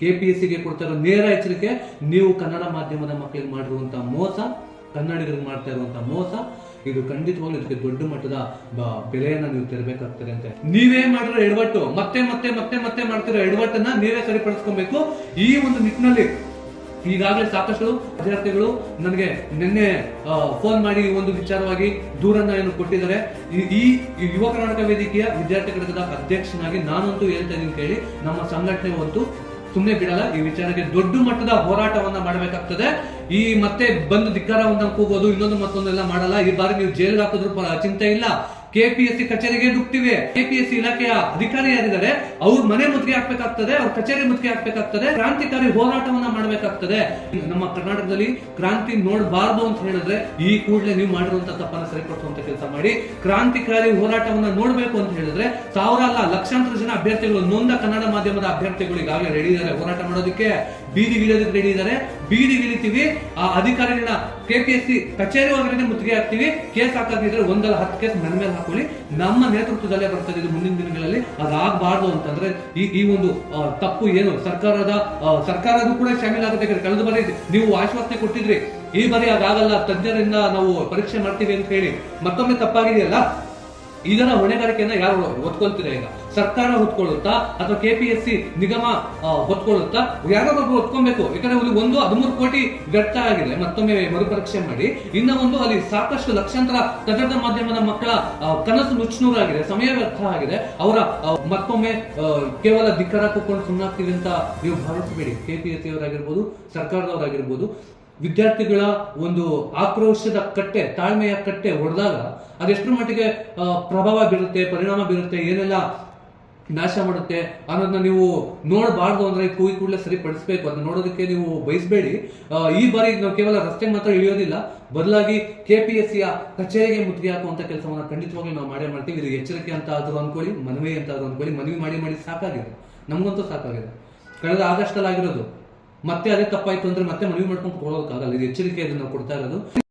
ಕೆಪಿಎಸ್ಸಿಗೆ ಕೊಡ್ತಾ ಇರೋ ನೇರ ಎಚ್ಚರಿಕೆ, ನೀವು ಕನ್ನಡ ಮಾಧ್ಯಮದ ಮಕ್ಕಳಿಗೆ ಮಾಡಿರುವಂತಹ ಮೋಸ, ಕನ್ನಡಿಗರಿಗೆ ಮಾಡ್ತಾ ಇರುವಂತಹ ಮೋಸ, ಇದು ಖಂಡಿತವಾಗ್ಲೂ ಇದಕ್ಕೆ ದೊಡ್ಡ ಮಟ್ಟದ ಬೆಲೆಯನ್ನ ನೀವು ತೆರಬೇಕಾಗ್ತದೆ ಅಂತ. ನೀವೇ ಮಾಡಿರೋ ಎಡವಟ್ಟು, ಮತ್ತೆ ಮತ್ತೆ ಮತ್ತೆ ಮತ್ತೆ ಮಾಡ್ತಿರೋ ಎಡವಟ್ಟನ್ನ ನೀವೇ ಸರಿಪಡಿಸ್ಕೊಬೇಕು. ಈ ಒಂದು ನಿಟ್ಟಿನಲ್ಲಿ ಈಗಾಗಲೇ ಸಾಕಷ್ಟು ವಿದ್ಯಾರ್ಥಿಗಳು ನನಗೆ ನಿನ್ನೆ ಫೋನ್ ಮಾಡಿ ಈ ಒಂದು ವಿಚಾರವಾಗಿ ದೂರನ್ನ ಏನು ಕೊಟ್ಟಿದ್ದಾರೆ. ಈ- ಯುವ ಕರ್ನಾಟಕ ವೇದಿಕೆಯ ವಿದ್ಯಾರ್ಥಿ ಘಟಕದ ಅಧ್ಯಕ್ಷನಾಗಿ ನಾನಂತೂ ಹೇಳ್ತಾ ಇದ್ದೀನಿ ಕೇಳಿ ನಮ್ಮ ಸಂಘಟನೆ ಹೊತ್ತು ಸುಮ್ಮನೆ ಬಿಡಲ್ಲ. ಈ ವಿಚಾರಕ್ಕೆ ದೊಡ್ಡ ಮಟ್ಟದ ಹೋರಾಟವನ್ನ ಮಾಡಬೇಕಾಗ್ತದೆ. ಈ ಮತ್ತೆ ಬಂದು ಧಿಕ್ಕಾರವನ್ನ ಕೂಗೋದು, ಇನ್ನೊಂದು ಮತ್ತೊಂದೆಲ್ಲ ಮಾಡಲ್ಲ. ಈ ಬಾರಿ ನೀವು ಜೈಲಿಗೆ ಹಾಕಿದ್ರು ಚಿಂತೆ ಇಲ್ಲ. ಕೆಪಿಎಸ್ಸಿ ಕಚೇರಿಗೆ ನುಗ್ತಿವೆ. ಕೆಪಿಎಸ್ಸಿ ಇಲಾಖೆಯ ಅಧಿಕಾರಿ ಯಾರಿದ್ದಾರೆ? ಅವ್ರ ಮನೆ ಮುತ್ತಿಗೆ ಹಾಕ್ಬೇಕಾಗ್ತದೆ, ಅವ್ರ ಕಚೇರಿ ಮುತ್ತಿಗೆ ಹಾಕ್ಬೇಕಾಗ್ತದೆ, ಕ್ರಾಂತಿಕಾರಿ ಹೋರಾಟವನ್ನ ಮಾಡ್ಬೇಕಾಗ್ತದೆ. ನಮ್ಮ ಕರ್ನಾಟಕದಲ್ಲಿ ಕ್ರಾಂತಿ ನೋಡಬಾರ್ದು ಅಂತ ಹೇಳಿದ್ರೆ ಈ ಕೂಡಲೇ ನೀವು ಮಾಡಿರುವಂತ ತಪ್ಪನ್ನ ಸರಿಪಡಿಸುವಂತ ಕೆಲಸ ಮಾಡಿ, ಕ್ರಾಂತಿಕಾರಿ ಹೋರಾಟವನ್ನ ನೋಡ್ಬೇಕು ಅಂತ ಹೇಳಿದ್ರೆ ಸಾವಿರ ಅಲ್ಲ ಲಕ್ಷಾಂತರ ಜನ ಅಭ್ಯರ್ಥಿಗಳು, ನೊಂದ ಕನ್ನಡ ಮಾಧ್ಯಮದ ಅಭ್ಯರ್ಥಿಗಳು ಈಗಾಗಲೇ ರೆಡಿ ಇದ್ದಾರೆ ಹೋರಾಟ ಮಾಡೋದಕ್ಕೆ. ಬೀದಿಗಿಳಿಯೋದಕ್ಕೆ ರೆಡಿ ಇದ್ದಾರೆ ಬೀದಿಗಿಳಿತೀವಿ ಆ ಅಧಿಕಾರಿಗಳನ್ನ ಸಿ ಕಚೇರಿ ಒಳಗಡೆ ಮುತ್ತಿಗೆ ಹಾಕ್ತೀವಿ. ಕೇಸ್ ಹಾಕಿದ್ರೆ ಒಂದಲ್ಲ ಹತ್ತು ಕೇಸ್ ನನ್ನ ಮೇಲೆ ಹಾಕೊಳ್ಳಿ. ನಮ್ಮ ನೇತೃತ್ವದಲ್ಲೇ ಬರ್ತದೆ ಇದು ಮುಂದಿನ ದಿನಗಳಲ್ಲಿ. ಅದಾಗಬಾರ್ದು ಅಂತಂದ್ರೆ ಈ ಈ ಒಂದು ತಪ್ಪು ಏನು ಸರ್ಕಾರದ ಸರ್ಕಾರದ ಕೂಡ ಶಾಮೀಲಾಗುತ್ತೆ ಕಳೆದ ಬಾರಿ ನೀವು ಆಶ್ವಾಸನೆ ಕೊಟ್ಟಿದ್ರಿ. ಈ ಬಾರಿ ಅದಾಗಲ್ಲ. ತಜ್ಞರಿಂದ ನಾವು ಪರೀಕ್ಷೆ ಮಾಡ್ತೀವಿ ಅಂತ ಹೇಳಿ. ಮತ್ತೊಮ್ಮೆ ತಪ್ಪಾಗಿದೆಯಲ್ಲ? ಇದರ ಹೊಣೆಗಾರಿಕೆಯನ್ನ ಯಾರು ಹೊತ್ಕೊಳ್ತೀರಾ ಈಗ? ಸರ್ಕಾರ ಹೊತ್ಕೊಳ್ಳುತ್ತಾ ಅಥವಾ ಕೆಪಿಎಸ್ಸಿ ನಿಗಮ ಹೊತ್ಕೊಳ್ಳುತ್ತಾ? ಯಾರೊಬ್ಬರು ಹೊತ್ಕೊಬೇಕು ಯಾಕಂದ್ರೆ ಅಲ್ಲಿ ಒಂದು ಹದಿಮೂರು ಕೋಟಿ ವ್ಯರ್ಥ ಆಗಿದೆ. ಮತ್ತೊಮ್ಮೆ ಮರುಪರೀಕ್ಷೆ ಮಾಡಿ. ಇನ್ನ ಒಂದು ಅಲ್ಲಿ ಸಾಕಷ್ಟು ಲಕ್ಷಾಂತರ ಕನ್ನಡ ಮಾಧ್ಯಮದ ಮಕ್ಕಳ ಕನಸು ನುಚ್ಚುನೂರಾಗಿದೆ. ಸಮಯ ವ್ಯರ್ಥ ಆಗಿದೆ. ಅವರ ಮತ್ತೊಮ್ಮೆ ಕೇವಲ ಧಿಕ್ಕರ ಕೂತ್ಕೊಂಡು ಸುಮ್ಮನಾಗ್ತೀವಿ ಅಂತ ನೀವು ಭಾವಿಸಬೇಡಿ. ಕೆಪಿಎಸ್ಸಿ ಅವರಾಗಿರ್ಬೋದು, ಸರ್ಕಾರದವರಾಗಿರ್ಬೋದು. ವಿದ್ಯಾರ್ಥಿಗಳ ಒಂದು ಆಕ್ರೋಶದ ಕಟ್ಟೆ, ತಾಳ್ಮೆಯ ಕಟ್ಟೆ ಹೊಡೆದಾಗ ಅದೆಷ್ಟರ ಮಟ್ಟಿಗೆ ಪ್ರಭಾವ ಬೀರುತ್ತೆ, ಪರಿಣಾಮ ಬೀರುತ್ತೆ, ಏನೆಲ್ಲ ನಾಶ ಮಾಡುತ್ತೆ ಅನ್ನೋದನ್ನ ನೀವು ನೋಡಬಾರ್ದು ಅಂದ್ರೆ ಕೂಗಿ ಕೂಡಲೇ ಸರಿಪಡಿಸಬೇಕು. ಅದನ್ನ ನೋಡೋದಕ್ಕೆ ನೀವು ಬಯಸಬೇಡಿ. ಈ ಬಾರಿ ನಾವು ಕೇವಲ ರಸ್ತೆ ಮಾತ್ರ ಇಳಿಯೋದಿಲ್ಲ ಬದಲಾಗಿ ಕೆ ಪಿ ಎಸ್ ಸಿಯ ಕಚೇರಿಗೆ ಮುತ್ತಿಗೆ ಹಾಕುವಂತ ಕೆಲಸವನ್ನು ಖಂಡಿತವಾಗ್ಲೂ ನಾವು ಮಾಡೇ ಮಾಡ್ತೀವಿ. ಇದು ಎಚ್ಚರಿಕೆ ಅಂತ ಆದ್ರೂ ಅನ್ಕೊಳ್ಳಿ, ಮನವಿ ಅಂತ ಆದ್ರೂ ಅನ್ಕೊಳ್ಳಿ. ಮನವಿ ಮಾಡಿ ಮಾಡಿ ಸಾಕಾಗಿದೆ. ನಮಗಂತೂ ಸಾಕಾಗಿದೆ. ಕಳೆದ ಆಗಸ್ಟ್ ಆಗಿರೋದು ಮತ್ತೆ ಅದೇ ತಪ್ಪಾಯ್ತು ಅಂದ್ರೆ ಮತ್ತೆ ಮನವಿ ಮಾಡ್ಕೊಂಡು ಕೊಡೋದಕ್ಕಾಗಲ್ಲ ಇದು ಎಚ್ಚರಿಕೆ ನಾವು ಕೊಡ್ತಾ ಇರೋದು.